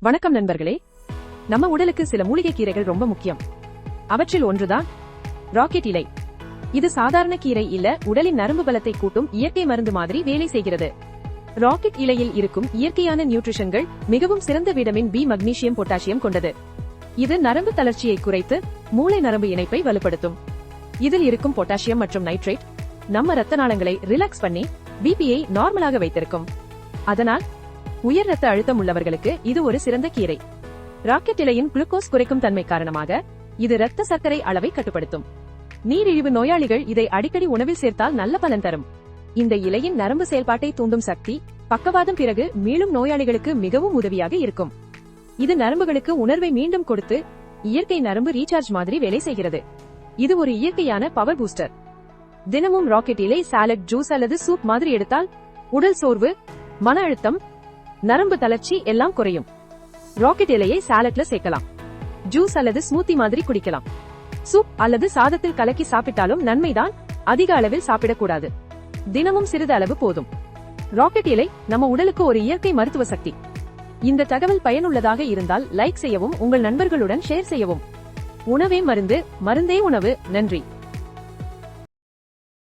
வணக்கம் நண்பர்களே. நம்ம உடலுக்கு சில மூலிகை கீரைகள் ரொம்ப முக்கியம். அவற்றில் ஒன்றுதான் ராக்கெட் இலை. இது சாதாரண கீரை இல்ல உடலின் நரம்பு பலத்தை கூட்டும் இயற்கை மருந்து மாதிரி வேலை செய்கிறது. ராக்கெட் இலையில் இருக்கும் இயற்கையான நியூட்ரிஷன்கள் மிகவும் சிறந்த விட்டமின் பி மக்னீசியம் பொட்டாசியம் கொண்டது. இது நரம்பு தளர்ச்சியை குறைத்து மூளை நரம்பு இணைப்பை வலுப்படுத்தும். இதில் இருக்கும் பொட்டாசியம் மற்றும் நைட்ரேட் நம்ம ரத்த நாளங்களை ரிலாக்ஸ் பண்ணி பிபியை நார்மலாக வைத்திருக்கும். அதனால் உயர் ரத்த அழுத்தம் உள்ளவர்களுக்கு இது ஒரு சிறந்த கீரை. ராக்கெட் இலையின் குளுக்கோஸ் குறைக்கும் தன்மை காரணமாக இது ரத்த சர்க்கரை அளவை கட்டுப்படுத்தும். நீரிழிவு நோயாளிகள் இதை அடிக்கடி உணவில் சேர்த்தால் நல்ல பலன் தரும். இந்த இலையின் நரம்பு செயல்பாட்டை தூண்டும் சக்தி பக்கவாதம் பிறகு மீளும் நோயாளிகளுக்கு மிகவும் உதவியாக இருக்கும். இது நரம்புகளுக்கு உணர்வை மீண்டும் கொடுத்து இயற்கை நரம்பு ரீசார்ஜ் மாதிரி வேலை செய்கிறது. இது ஒரு இயற்கையான பவர் பூஸ்டர். தினமும் ராக்கெட் இலை சாலட் ஜூஸ் அல்லது சூப் மாதிரி எடுத்தால் உடல் சோர்வு மன அழுத்தம் நரம்பு தளர்ச்சி எல்லாம் குறையும். ராக்கெட் இலையை சாலட்ல சேர்க்கலாம். ஜூஸ் அல்லது ஸ்மூத்தி மாதிரி குடிக்கலாம். சூப் அல்லது சாதத்தில் கலக்கி சாப்பிட்டாலும் நன்மைதான் அதிக அளவில் சாப்பிடக்கூடாது. தினமும் சிறிது அளவு போதும். ராக்கெட் இலை நம்ம உடலுக்கு ஒரு இயற்கை மருத்துவ சக்தி. இந்த தகவல் பயனுள்ளதாக இருந்தால் லைக் செய்யவும் உங்கள் நண்பர்களுடன் ஷேர் செய்யவும். உணவே மருந்து மருந்தே உணவு. நன்றி.